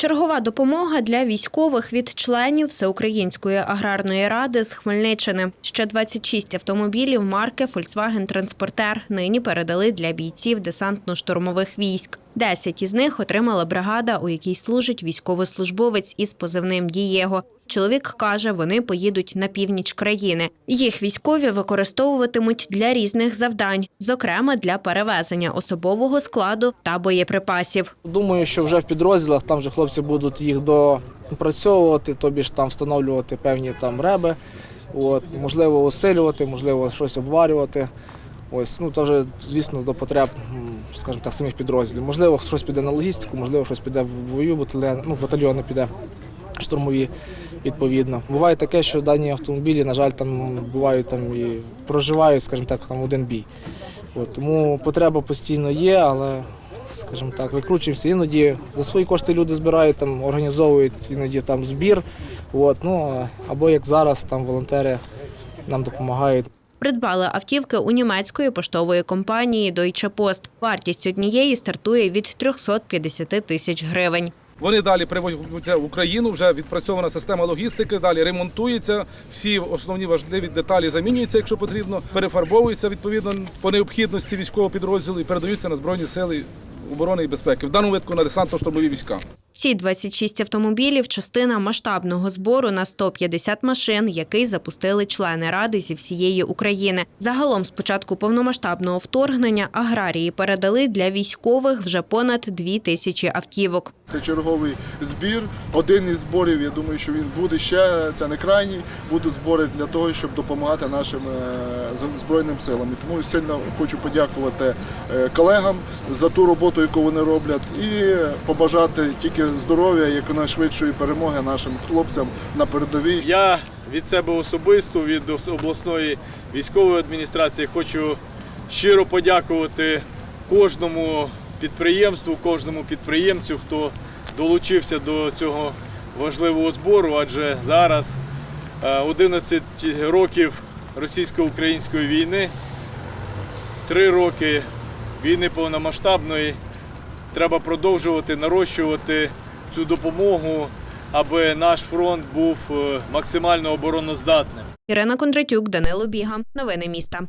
Чергова допомога для військових від членів Всеукраїнської аграрної ради з Хмельниччини. Ще 26 автомобілів марки Volkswagen Транспортер нині передали для бійців десантно-штурмових військ. Десять із них отримала бригада, у якій служить військовослужбовець із позивним Дієго. Чоловік каже, вони поїдуть на північ країни. Їх військові використовуватимуть для різних завдань, зокрема для перевезення особового складу та боєприпасів. Думаю, що вже в підрозділах там вже хлопці будуть їх допрацьовувати, тобі ж там встановлювати певні там реби, от, можливо, усилювати, можливо, щось обварювати. Ось, ну, то вже, звісно, до потреб, скажімо так, самих підрозділів. Можливо, щось піде на логістику, можливо, щось піде в бою, батальйон, ну, батальйони піде штурмові відповідно. Буває таке, що дані автомобілі, на жаль, там бувають там і проживають, скажімо так, там один бій. От, тому потреба постійно є, але, скажімо так, викручуємося. Іноді за свої кошти люди збирають, там, організовують іноді там збір. От, ну, або як зараз, там волонтери нам допомагають. Придбали автівки у німецької поштової компанії Deutsche Post. Вартість однієї стартує від 350 тисяч гривень. Вони далі привозяться в Україну, вже відпрацьована система логістики, далі ремонтується, всі основні важливі деталі замінюються, якщо потрібно, перефарбовуються відповідно по необхідності військового підрозділу і передаються на Збройні сили оборони і безпеки. В даному випадку на десантно-штурмові війська. Ці 26 автомобілів – частина масштабного збору на 150 машин, який запустили члени ради зі всієї України. Загалом, з початку повномасштабного вторгнення, аграрії передали для військових вже понад 2 тисячі автівок. Це черговий збір. Один із зборів, я думаю, що він буде ще. Це не крайній. Будуть збори для того, щоб допомагати нашим е, збройним силам. Тому сильно хочу подякувати е, колегам за ту роботу, яку вони роблять, і побажати тільки здоров'я, якнайшвидшої перемоги нашим хлопцям на передовій. Я від себе особисто, від обласної військової адміністрації хочу щиро подякувати кожному підприємству, кожному підприємцю, хто долучився до цього важливого збору, адже зараз е, 11 років російсько-української війни, 3 роки війни повномасштабної. Треба продовжувати нарощувати цю допомогу, аби наш фронт був е, максимально обороноздатним. Ірина Кондратюк, Данило Біга. Новини міста.